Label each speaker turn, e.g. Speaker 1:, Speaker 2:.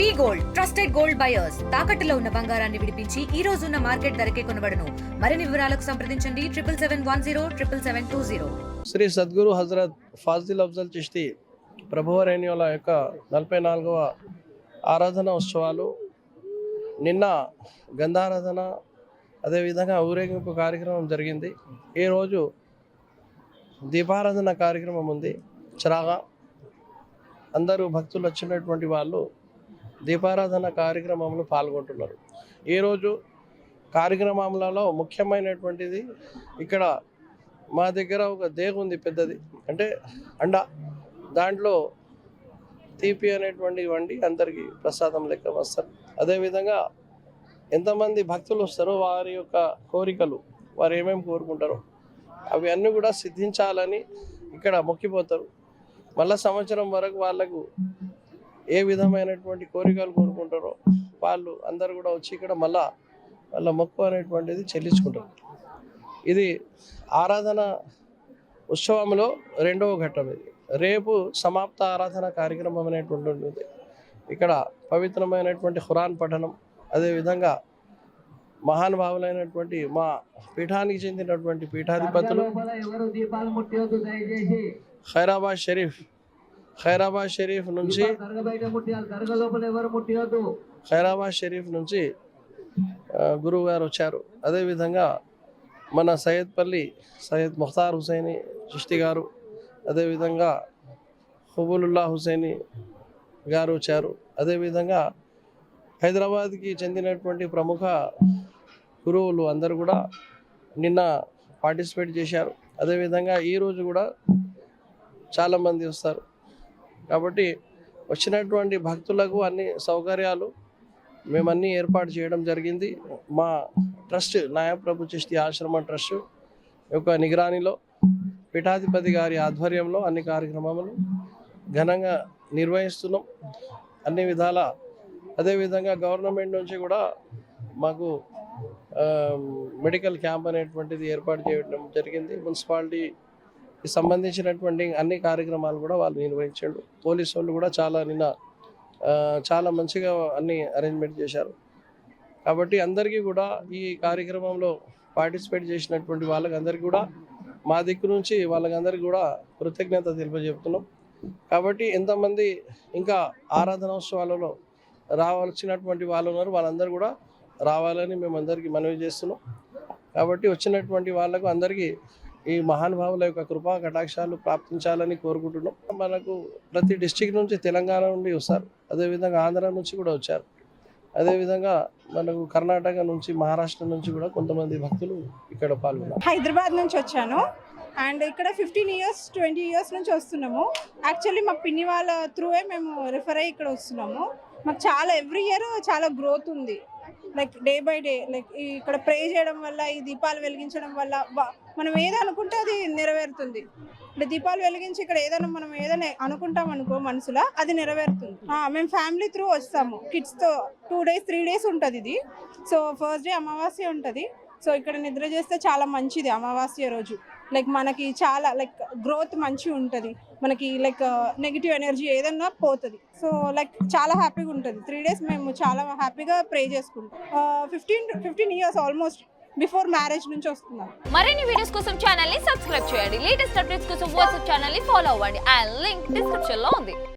Speaker 1: V gold trusted gold buyers. తాకట్టులో ఉన్న బంగారాన్ని విడిపించి ఈ రోజు ఉన్న మార్కెట్ ధరకే కొనబడను. మరిన్ని వివరాలకు సంప్రదించండి. Triple seven one zero triple seven two zero.
Speaker 2: Shri Sadguru Hazrat Fazil Afzal Chishti ప్రభువరేణ్యుల యొక్క నలభై నాలుగవ ఆరాధన ఉత్సవాలు. నిన్న గంధారాధన అదేవిధంగా ఊరేగింపు కార్యక్రమం జరిగింది. ఈరోజు దీపారాధన కార్యక్రమం ఉంది. చిరాగా అందరూ భక్తులు వచ్చినటువంటి వాళ్ళు దీపారాధన కార్యక్రమంలో పాల్గొంటున్నారు. ఈరోజు కార్యక్రమంలో ముఖ్యమైనటువంటిది ఇక్కడ మా దగ్గర ఒక దేగు ఉంది పెద్దది. అంటే అండ దాంట్లో తీపి అనేటువంటి వండి అందరికీ ప్రసాదం లెక్క వస్తారు. అదేవిధంగా ఎంతమంది భక్తులు వస్తారో వారి యొక్క కోరికలు వారు ఏమేమి కోరుకుంటారో అవి అన్నీ కూడా సిద్ధించాలని ఇక్కడ మొక్కిపోతారు. మళ్ళా సంవత్సరం వరకు వాళ్ళకు ఏ విధమైనటువంటి కోరికలు కోరుకుంటారో వాళ్ళు అందరు కూడా వచ్చి ఇక్కడ మళ్ళా వాళ్ళ మొక్కు అనేటువంటిది చెల్లించుకుంటారు. ఇది ఆరాధన ఉత్సవంలో రెండవ ఘట్టం ఇది. రేపు సమాప్త ఆరాధన కార్యక్రమం అనేటువంటి ఉంటుంది. ఇక్కడ పవిత్రమైనటువంటి ఖురాన్ పఠనం అదేవిధంగా మహానుభావులైనటువంటి మా పీఠానికి చెందినటువంటి పీఠాధిపతులు ఖైరాబాద్ షరీఫ్ ఖైరాబాద్ షరీఫ్ నుంచి ఖైరాబాద్ షరీఫ్ నుంచి గురువు గారు వచ్చారు. అదేవిధంగా మన సయ్యద్పల్లి సయ్యద్ ముఖ్తార్ హుసైని చిష్టి గారు అదేవిధంగా హుబులుల్లా హుసైని గారు వచ్చారు. అదేవిధంగా హైదరాబాద్కి చెందినటువంటి ప్రముఖ గురువులు అందరూ కూడా నిన్న పార్టిసిపేట్ చేశారు. అదేవిధంగా ఈరోజు కూడా చాలామంది వస్తారు. కాబట్టి వచ్చినటువంటి భక్తులకు అన్ని సౌకర్యాలు మేమన్నీ ఏర్పాటు చేయడం జరిగింది. మా ట్రస్ట్ నాయప్రభు చిష్టి ఆశ్రమ ట్రస్ట్ యొక్క నిగరానిలో పీఠాధిపతి గారి ఆధ్వర్యంలో అన్ని కార్యక్రమాలు ఘనంగా నిర్వహిస్తున్నాం. అన్ని విధాల అదేవిధంగా గవర్నమెంట్ నుంచి కూడా మాకు మెడికల్ క్యాంప్ అనేటువంటిది ఏర్పాటు చేయడం జరిగింది. మున్సిపాలిటీ సంబంధించినటువంటి అన్ని కార్యక్రమాలు కూడా వాళ్ళు నిర్వహించారు. పోలీసు వాళ్ళు కూడా చాలా నిన్న చాలా మంచిగా అన్ని అరేంజ్మెంట్ చేశారు. కాబట్టి అందరికీ కూడా ఈ కార్యక్రమంలో పార్టిసిపేట్ చేసినటువంటి వాళ్ళకందరికీ కూడా మా దిక్కు నుంచి వాళ్ళకందరికీ కూడా కృతజ్ఞత తెలియజెప్తున్నాం. కాబట్టి ఎంతమంది ఇంకా ఆరాధనోత్సవాలలో రావాల్సినటువంటి వాళ్ళు ఉన్నారు వాళ్ళందరూ కూడా రావాలని మేము అందరికీ మనవి చేస్తున్నాం. కాబట్టి వచ్చినటువంటి వాళ్ళకు అందరికీ ఈ మహానుభావుల యొక్క కృపా కటాక్షాలు ప్రాప్తించాలని కోరుకుంటున్నాం. మనకు ప్రతి డిస్టిక్ నుంచి తెలంగాణ నుండి వస్తారు. అదేవిధంగా ఆంధ్ర నుంచి కూడా వచ్చారు. అదేవిధంగా మనకు కర్ణాటక నుంచి మహారాష్ట్ర నుంచి కూడా కొంతమంది భక్తులు ఇక్కడ పాల్గొన్నారు.
Speaker 3: హైదరాబాద్ నుంచి వచ్చాను. అండ్ ఇక్కడ ఫిఫ్టీన్ ఇయర్స్ ట్వంటీ ఇయర్స్ నుంచి వస్తున్నాము. యాక్చువల్లీ మా పిన్ని వాళ్ళ త్రూవే మేము రిఫర్ అయ్యి ఇక్కడ వస్తున్నాము. మాకు చాలా ఎవ్రీ ఇయర్ చాలా గ్రోత్ ఉంది. Like day by day like ఇక్కడ ప్రే చేయడం వల్ల ఈ దీపాలు వెలిగించడం వల్ల మనం ఏదనుకుంటే అనుకుంటే అది నెరవేరుతుంది. ఇప్పుడు దీపాలు వెలిగించి ఇక్కడ ఏదైనా మనం ఏదైనా అనుకుంటాం అనుకో మనసులో అది నెరవేరుతుంది. మేము ఫ్యామిలీ త్రూ వస్తాము. కిడ్స్తో టూ డేస్ త్రీ డేస్ ఉంటుంది ఇది. సో ఫస్ట్ డే అమావాస్య ఉంటుంది. సో ఇక్కడ నిద్ర చేస్తే చాలా మంచిది అమావాస్య రోజు. లైక్ మనకి చాలా లైక్ గ్రోత్ మంచిగా ఉంటుంది. మనకి లైక్ నెగిటివ్ ఎనర్జీ ఏదన్నా పోతుంది. సో లైక్ చాలా హ్యాపీగా ఉంటుంది. త్రీ డేస్ మేము చాలా హ్యాపీగా ప్రే చేసుకుంటాం. Fifteen fifteen years almost before marriage నుంచి వస్తున్నాం.
Speaker 4: మరిన్ని వీడియోస్ కోసం ఛానల్ని సబ్స్క్రైబ్ చేయండి. లేటెస్ట్ అప్డేట్స్ కోసం వాట్సాప్ ఛానల్ని ఫాలో అవ్వండి. అండ్ లింక్ డిస్క్రిప్షన్లో ఉంది.